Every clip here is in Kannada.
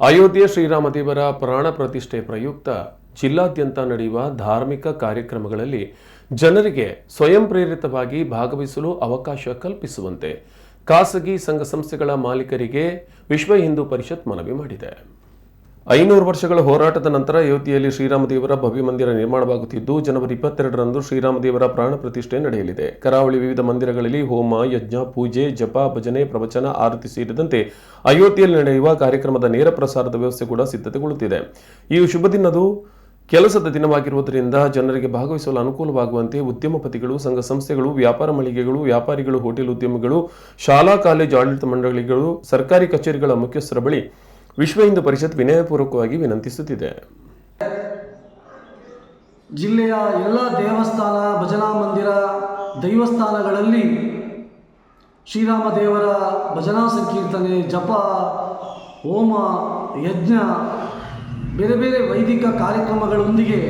ಅಯೋಧ್ಯೆ ಶ್ರೀರಾಮದೇವರ ಪ್ರಾಣ ಪ್ರತಿಷ್ಠೆ ಪ್ರಯುಕ್ತ ಜಿಲ್ಲಾದ್ಯಂತ ನಡೆಯುವ ಧಾರ್ಮಿಕ ಕಾರ್ಯಕ್ರಮಗಳಲ್ಲಿ ಜನರಿಗೆ ಸ್ವಯಂ ಪ್ರೇರಿತವಾಗಿ ಭಾಗವಹಿಸಲು ಅವಕಾಶ ಕಲ್ಪಿಸುವಂತೆ ಖಾಸಗಿ ಸಂಘ ಸಂಸ್ಥೆಗಳ ಮಾಲೀಕರಿಗೆ ವಿಶ್ವ ಹಿಂದೂ ಪರಿಷತ್ ಮನವಿ ಮಾಡಿದೆ. ಐನೂರು ವರ್ಷಗಳ ಹೋರಾಟದ ನಂತರ ಅಯೋಧ್ಯೆಯಲ್ಲಿ ಶ್ರೀರಾಮದೇವರ ಭವ್ಯ ಮಂದಿರ ನಿರ್ಮಾಣವಾಗುತ್ತಿದ್ದು, ಜನವರಿ ಇಪ್ಪತ್ತೆರಡರಂದು ಶ್ರೀರಾಮದೇವರ ಪ್ರಾಣ ಪ್ರತಿಷ್ಠೆ ನಡೆಯಲಿದೆ. ಕರಾವಳಿ ವಿವಿಧ ಮಂದಿರಗಳಲ್ಲಿ ಹೋಮ, ಯಜ್ಞ, ಪೂಜೆ, ಜಪ, ಭಜನೆ, ಪ್ರವಚನ, ಆರತಿ ಸೇರಿದಂತೆ ಅಯೋಧ್ಯೆಯಲ್ಲಿ ನಡೆಯುವ ಕಾರ್ಯಕ್ರಮದ ನೇರ ಪ್ರಸಾರದ ವ್ಯವಸ್ಥೆ ಕೂಡ ಸಿದ್ಧತೆಗೊಳ್ಳುತ್ತಿದೆ. ಈ ಶುಭ ದಿನದು ಕೆಲಸದ ದಿನವಾಗಿರುವುದರಿಂದ ಜನರಿಗೆ ಭಾಗವಹಿಸಲು ಅನುಕೂಲವಾಗುವಂತೆ ಉದ್ಯಮಪತಿಗಳು ಸಂಘ ಸಂಸ್ಥೆಗಳು, ವ್ಯಾಪಾರ ಮಳಿಗೆಗಳು, ವ್ಯಾಪಾರಿಗಳು, ಹೋಟೆಲ್ ಉದ್ಯಮಿಗಳು, ಶಾಲಾ, ಕಾಲೇಜು ಆಡಳಿತ ಮಂಡಳಿಗಳು, ಸರ್ಕಾರಿ ಕಚೇರಿಗಳ ಮುಖ್ಯಸ್ಥರ ಬಳಿ ವಿಶ್ವ ಹಿಂದೂ ಪರಿಷತ್ ವಿನಯಪೂರ್ವಕವಾಗಿ ವಿನಂತಿಸುತ್ತಿದೆ. ಜಿಲ್ಲೆಯ ಎಲ್ಲ ದೇವಸ್ಥಾನ ಭಜನಾ ಮಂದಿರ ದೈವಸ್ಥಾನಗಳಲ್ಲಿ ಶ್ರೀರಾಮ ದೇವರ ಭಜನಾ ಸಂಕೀರ್ತನೆ, ಜಪ, ಹೋಮ, ಯಜ್ಞ, ಬೇರೆ ಬೇರೆ ವೈದಿಕ ಕಾರ್ಯಕ್ರಮಗಳೊಂದಿಗೆ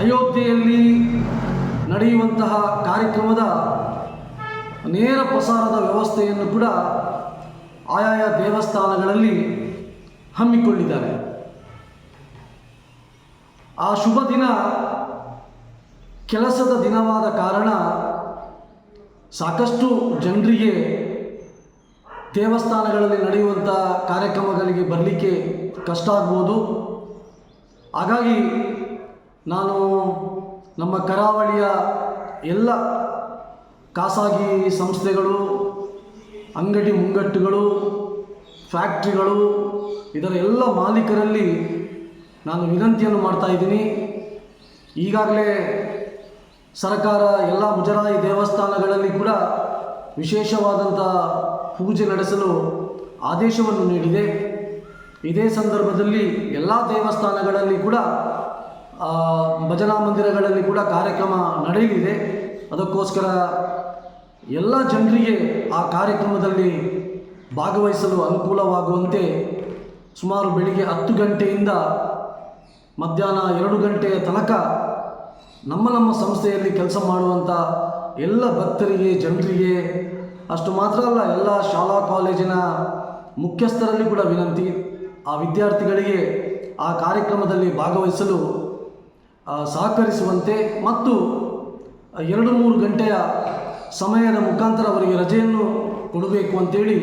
ಅಯೋಧ್ಯೆಯಲ್ಲಿ ನಡೆಯುವಂತಹ ಕಾರ್ಯಕ್ರಮದ ನೇರ ಪ್ರಸಾರದ ವ್ಯವಸ್ಥೆಯನ್ನು ಕೂಡ ಆಯಾಯ ದೇವಸ್ಥಾನಗಳಲ್ಲಿ ಹಮ್ಮಿಕೊಂಡಿದ್ದಾರೆ. ಆ ಶುಭ ದಿನ ಕೆಲಸದ ದಿನವಾದ ಕಾರಣ ಸಾಕಷ್ಟು ಜನರಿಗೆ ದೇವಸ್ಥಾನಗಳಲ್ಲಿ ನಡೆಯುವಂಥ ಕಾರ್ಯಕ್ರಮಗಳಿಗೆ ಬರಲಿಕ್ಕೆ ಕಷ್ಟ ಆಗ್ಬೋದು. ಹಾಗಾಗಿ ನಾನು ನಮ್ಮ ಕರಾವಳಿಯ ಎಲ್ಲ ಖಾಸಗಿ ಸಂಸ್ಥೆಗಳು ಅಂಗಡಿ ಮುಂಗಟ್ಟುಗಳು, ಫ್ಯಾಕ್ಟ್ರಿಗಳು, ಇದರ ಎಲ್ಲ ಮಾಲೀಕರಲ್ಲಿ ನಾನು ವಿನಂತಿಯನ್ನು ಮಾಡ್ತಾ ಇದ್ದೀನಿ. ಈಗಾಗಲೇ ಸರ್ಕಾರ ಎಲ್ಲ ಮುಜರಾಯಿ ದೇವಸ್ಥಾನಗಳಲ್ಲಿ ಕೂಡ ವಿಶೇಷವಾದಂಥ ಪೂಜೆ ನಡೆಸಲು ಆದೇಶವನ್ನು ನೀಡಿದೆ. ಇದೇ ಸಂದರ್ಭದಲ್ಲಿ ಎಲ್ಲ ದೇವಸ್ಥಾನಗಳಲ್ಲಿ ಕೂಡ ಭಜನಾ ಮಂದಿರಗಳಲ್ಲಿ ಕೂಡ ಕಾರ್ಯಕ್ರಮ ನಡೆಯಲಿದೆ. ಅದಕ್ಕೋಸ್ಕರ ಎಲ್ಲ ಜನರಿಗೆ ಆ ಕಾರ್ಯಕ್ರಮದಲ್ಲಿ ಭಾಗವಹಿಸಲು ಅನುಕೂಲವಾಗುವಂತೆ ಸುಮಾರು ಬೆಳಿಗ್ಗೆ ಹತ್ತು ಗಂಟೆಯಿಂದ ಮಧ್ಯಾಹ್ನ ಎರಡು ಗಂಟೆಯ ತನಕ ನಮ್ಮ ನಮ್ಮ ಸಂಸ್ಥೆಯಲ್ಲಿ ಕೆಲಸ ಮಾಡುವಂಥ ಎಲ್ಲ ಭಕ್ತರಿಗೆ, ಜನರಿಗೆ ಅಷ್ಟು ಮಾತ್ರ ಅಲ್ಲ, ಎಲ್ಲ ಶಾಲಾ ಕಾಲೇಜಿನ ಮುಖ್ಯಸ್ಥರಲ್ಲಿ ಕೂಡ ವಿನಂತಿ. ಆ ವಿದ್ಯಾರ್ಥಿಗಳಿಗೆ ಆ ಕಾರ್ಯಕ್ರಮದಲ್ಲಿ ಭಾಗವಹಿಸಲು ಸಹಕರಿಸುವಂತೆ ಮತ್ತು ಎರಡು ಮೂರು ಗಂಟೆಯ ಸಮಯದ ಮುಖಾಂತರ ಅವರಿಗೆ ರಜೆಯನ್ನು ಕೊಡಬೇಕು ಅಂತೇಳಿ